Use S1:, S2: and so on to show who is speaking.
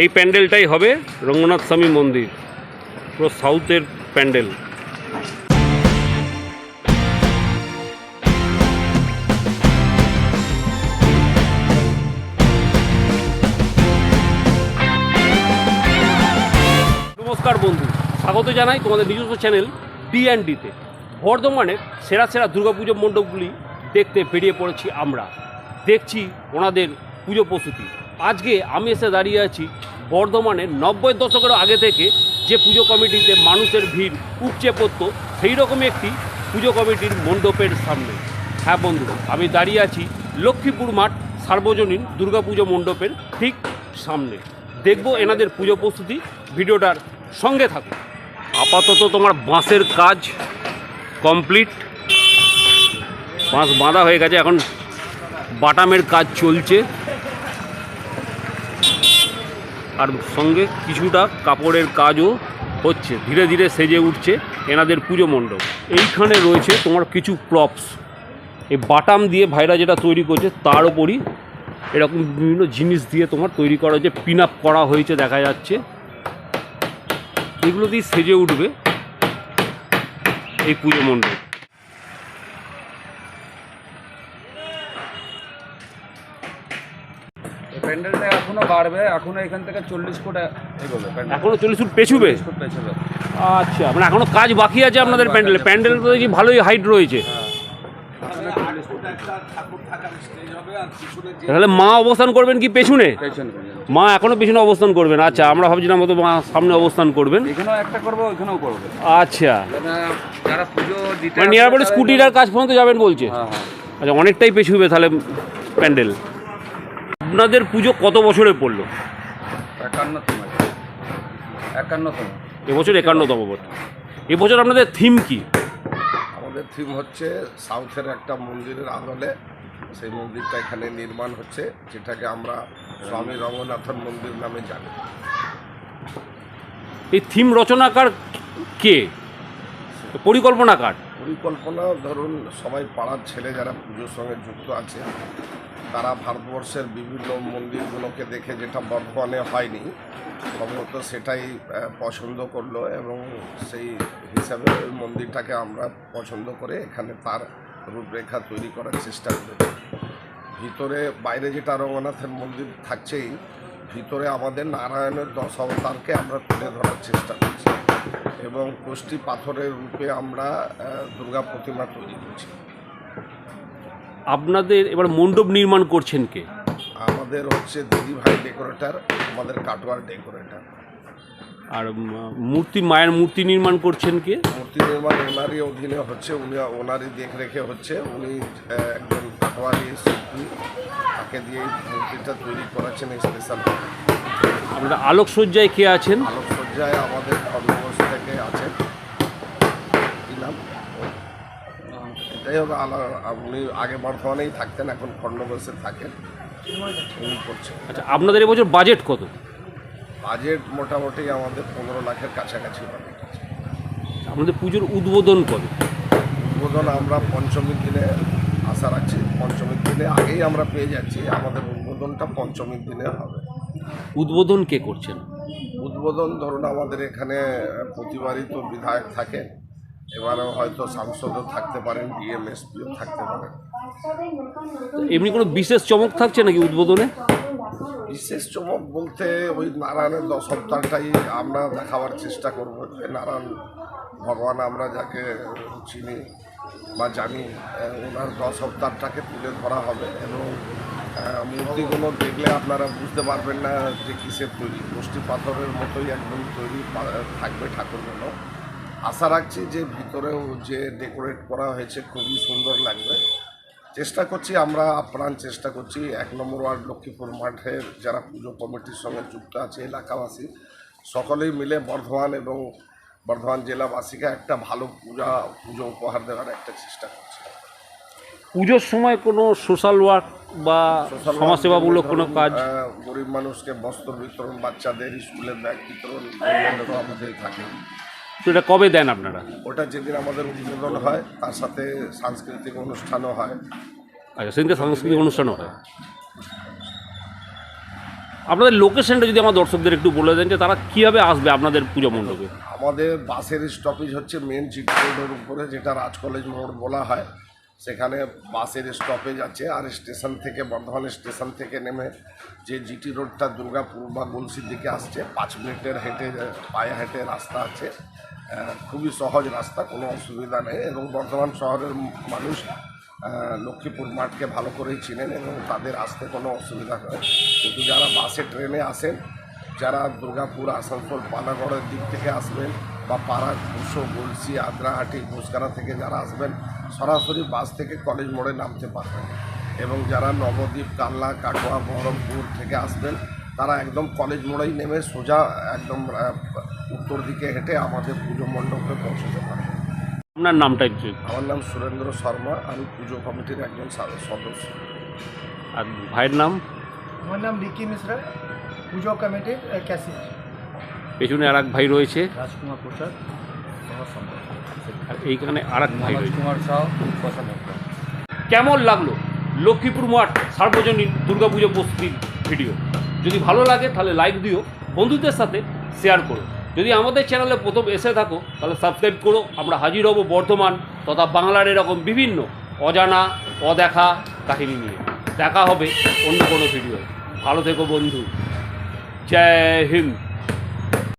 S1: এই প্যান্ডেলটাই হবে রঙ্গনাথ স্বামী মন্দির, পুরো সাউথের প্যান্ডেল। নমস্কার বন্ধু, স্বাগত জানাই তোমাদের নিজস্ব চ্যানেল ডিতে বর্ধমানের সেরা সেরা দুর্গাপুজো মণ্ডপগুলি দেখতে বেরিয়ে পড়েছি আমরা। দেখছি ওনাদের পুজো প্রস্তুতি। আজকে আমি এসে দাঁড়িয়ে আছি বর্ধমানের নব্বই দশকের আগে থেকে যে পুজো কমিটিতে মানুষের ভিড় উপচে পড়তো, সেই রকমই একটি পুজো কমিটির মণ্ডপের সামনে। হ্যাঁ বন্ধু, আমি দাঁড়িয়ে আছি লক্ষ্মীপুর মাঠ সার্বজনীন দুর্গাপুজো মণ্ডপের ঠিক সামনে। দেখব এনাদের পুজো প্রস্তুতি, ভিডিওটার সঙ্গে থাকুন। আপাতত তোমার বাঁশের কাজ কমপ্লিট। বাঁশ বাঁধা হয়ে গেছে, এখন বাটামের কাজ চলছে। আর সঙ্গে কিছুটা কাপড়ের কাজও হচ্ছে। ধীরে ধীরে সেজে উঠছে এনাদের পুজো মণ্ডপ। এইখানে রয়েছে তোমার কিছু প্রপস এই বাটাম দিয়ে ভাইরা যেটা তৈরি করছে, তার ওপরই এরকম বিভিন্ন জিনিস দিয়ে তোমার তৈরি করা হয়েছে পিন আপ করা হয়েছে দেখা যাচ্ছে। এগুলো দিয়ে সেজে উঠবে এই পুজো মণ্ডপ।
S2: এখনও বাড়বে এখনও এখান থেকে চল্লিশ ফুট এগোবে
S1: এখনও চল্লিশ ফুট পেছুবে?
S2: ফুট পেছবে।
S1: আচ্ছা মানে এখনও কাজ বাকি আছে আপনাদের প্যান্ডেলে। প্যান্ডেল তো দেখছি ভালোই হাইট রয়েছে। তাহলে মা অবস্থান করবেন কি পেছনে। মা এখনও পেছনে অবস্থান করবেন। আচ্ছা আমরা ভাবছিলাম হয়তো মা সামনে অবস্থান করবেন।
S2: এখানেও একটা করব ওইখানেও করবে।
S1: আচ্ছা।
S2: মানে যারা পুজো দিতে
S1: মানে আর কাজ পর্যন্ত যাবেন বলছে।
S2: হ্যাঁ হ্যাঁ।
S1: আচ্ছা অনেকটাই পেছুবে তাহলে প্যান্ডেল। আপনাদের পুজো কত বছরে পড়ল?
S2: একান্নতম। একান্নতম।
S1: এবছর একান্নতম বছর। এবছর আপনাদের থিম কি?
S3: আমাদের থিম হচ্ছে সাউথের একটা মন্দিরের আদলে। সেই মন্দিরটা এখানে নির্মাণ হচ্ছে যেটাকে আমরা স্বামী রঙ্গনাথন মন্দির নামে জানি।
S1: এই থিম রচনাকার কে? পরিকল্পনাকার
S3: পরিকল্পনা, ধরুন, সবাই পাড়ার ছেলে যারা পুজোর সঙ্গে যুক্ত আছে, তারা ভারতবর্ষের বিভিন্ন মন্দিরগুলোকে দেখে যেটা বর্ধমানে হয়নি, সম্ভবত সেটাই পছন্দ করল এবং সেই হিসাবে ওই মন্দিরটাকে আমরা পছন্দ করে এখানে তার রূপরেখা তৈরি করার চেষ্টা করেছি। ভিতরে বাইরে যেটা রঙ্গনাথের মন্দির থাকছেই, ভিতরে আমাদের নারায়ণের দশ অবতারকে আমরা তুলে ধরার চেষ্টা করছি। এবং কোষ্টি পাথরের রূপে আমরা দুর্গা প্রতিমা তৈরি করছি।
S1: আপনাদের এবার মণ্ডপ নির্মাণ করছেন কে?
S3: আমাদের হচ্ছে দিদিভাই ডেকোরেটর আমাদের কাটোয়ার ডেকোরেটার।
S1: আর মূর্তি মায়ের মূর্তি নির্মাণ করছেন কে?
S3: মূর্তি নির্মাণ ওনারই অধীনে হচ্ছে উনি ওনারই দেখরেখে হচ্ছে উনি একজন কাটোয়ারি শিল্পী। তাকে দিয়ে মূর্তিটা তৈরি করাচ্ছেন স্পেশাল
S1: আপনারা আলোকসজ্জায় কে আছেন?
S3: আলোকসজ্জায় আমাদের থেকে আছেন কি নাম এটাই হবে আলো উনি আগে বর্ধমানেই থাকতেন এখন খণ্ডঘোষে থাকেন। উনি করছেন
S1: আচ্ছা আপনাদের এবছর বাজেট কত?
S3: বাজেট মোটামুটি আমাদের পনেরো লাখের কাছাকাছি আছে
S1: আপনাদের পুজোর উদ্বোধন কবে?
S3: উদ্বোধন আমরা পঞ্চমীর দিনে আশা রাখছি পঞ্চমীর দিনে আগেই আমরা পেয়ে যাচ্ছি। আমাদের উদ্বোধনটা পঞ্চমীর দিনে হবে।
S1: উদ্বোধন কে করছেন?
S3: উদ্বোধন ধরুন আমাদের এখানে প্রতিবারই তো বিধায়ক থাকেন এবারেও হয়তো সাংসদও থাকতে পারেন ডিএমএসপিও থাকতে পারেন।
S1: এমনি কোনো বিশেষ চমক থাকছে নাকি উদ্বোধনে?
S3: বিশেষ চমক বলতে ওই নারায়ণের দশ সপ্তাহটাই আমরা দেখাবার চেষ্টা করব যে নারায়ণ ভগবান আমরা যাকে চিনি বা জানি ওনার দশ সপ্তাহটাকে তুলে ধরা হবে এবং মূর্তিগুলো দেখলে আপনারা বুঝতে পারবেন না যে কিসের তৈরি। গোষ্ঠী পাথরের মতোই একদম তৈরি থাকবে ঠাকুরগুলো আশা রাখছি যে ভিতরেও যে ডেকোরেট করা হয়েছে খুবই সুন্দর লাগবে। চেষ্টা করছি, আমরা আপ্রাণ চেষ্টা করছি। এক নম্বর ওয়ার্ড লক্ষ্মীপুর মাঠের যারা পুজো কমিটির সঙ্গে যুক্ত আছে, এলাকাবাসী, সকলেই মিলে বর্ধমান এবং বর্ধমান জেলাবাসীকে একটা ভালো পূজা, পুজো উপহার দেওয়ার একটা চেষ্টা করছি।
S1: পুজোর সময় কোনো সোশ্যাল ওয়ার্ক বা সমাজসেবামূলক কোনো কাজ?
S3: গরিব মানুষকে বস্ত্র বিতরণ বাচ্চাদের স্কুলের ব্যাগ বিতরণ আমাদের থাকে।
S1: তো এটা কবে দেন আপনারা?
S3: ওটা যেদিন আমাদের উদ্বোধন হয় তার সাথে সাংস্কৃতিক অনুষ্ঠানও হয়।
S1: আচ্ছা সেদিনকে সাংস্কৃতিক অনুষ্ঠানও হয়। আপনাদের লোকেশনটা যদি আমার দর্শকদের একটু বলে দেন যে তারা কীভাবে আসবে আপনাদের পুজো মণ্ডপে?
S3: আমাদের বাসের স্টপেজ হচ্ছে মেন জিটি রোডের উপরে যেটা রাজ কলেজ মোড় বলা হয়। সেখানে বাসের স্টপেজ আছে আর স্টেশন থেকে, বর্ধমান স্টেশন থেকে নেমে যে জিটি রোডটা দুর্গাপুর বা গলসির দিকে আসছে, পাঁচ মিনিটের হেঁটে, পায়ে হেঁটে রাস্তা আছে। খুবই সহজ রাস্তা, কোনো অসুবিধা নেই এবং বর্ধমান শহরের মানুষ লক্ষ্মীপুর মাঠকে ভালো করেই চিনেন এবং তাদের আসতে কোনো অসুবিধা নয় কিন্তু যারা বাসে, ট্রেনে আসেন, যারা দুর্গাপুর, আসানসোল, পানাগড়ের দিক থেকে আসবেন বা পাড়া কুশো গলসি আদ্রাহাটি ঘুষখানা থেকে যারা আসবেন সরাসরি বাস থেকে কলেজ মোড়ে নামতে পারবেন। এবং যারা নবদ্বীপ কাল্লা কাটোয়া বহরমপুর থেকে আসবেন তারা একদম কলেজ মোড়েই নেমে সোজা একদম উত্তর দিকে হেঁটে আমাদের পুজো মণ্ডপে পৌঁছতে পারবেন।
S1: আপনার নামটা
S3: আমার নাম সুরেন্দ্র শর্মা আমি পুজো কমিটির একজন সদস্য।
S1: আর ভাইয়ের নাম?
S4: আমার নাম রিকি মিশ্রা পুজো কমিটির ক্যাশিয়ার
S1: পেছনে আর এক ভাই রয়েছে।
S2: রাজকুমার প্রসাদ
S1: আর এইখানে আর এক ভাই রয়েছে। কেমন লাগল লক্ষ্মীপুর মাঠ সার্বজনীন দুর্গাপুজো প্রস্তুতির ভিডিও? যদি ভালো লাগে তাহলে লাইক দিও বন্ধুদের সাথে শেয়ার করো। যদি আমাদের চ্যানেলে প্রথম এসে থাকো তাহলে সাবস্ক্রাইব করো। আমরা হাজির হব বর্ধমান তথা বাংলার এরকম বিভিন্ন অজানা অদেখা কাহিনী নিয়ে। দেখা হবে অন্য কোনো ভিডিও ভালো থেকো বন্ধু। জয় হিন্দ।